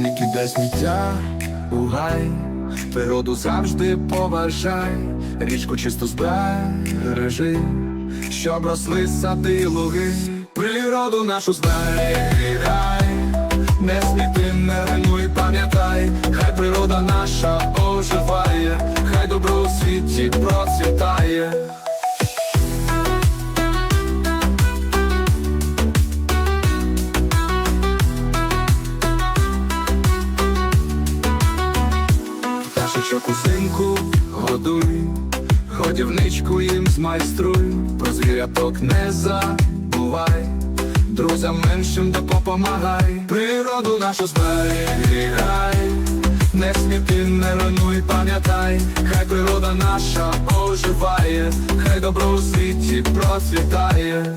кидай сміття у гай, природу завжди поважай, річку чисто збережи, щоб росли сади й луги, природу нашу зберігай, не сміти, не руйнуй, пам'ятай, хай природа наша оживає, хай добро у світі Пташечок узимку годуй, годівничку їм змайструй, про звіряток не забувай, друзям меншим допомагай, природу нашу зберігай, не сміти, не руйнуй, пам'ятай, хай природа наша оживає, хай добро у світі процвітає.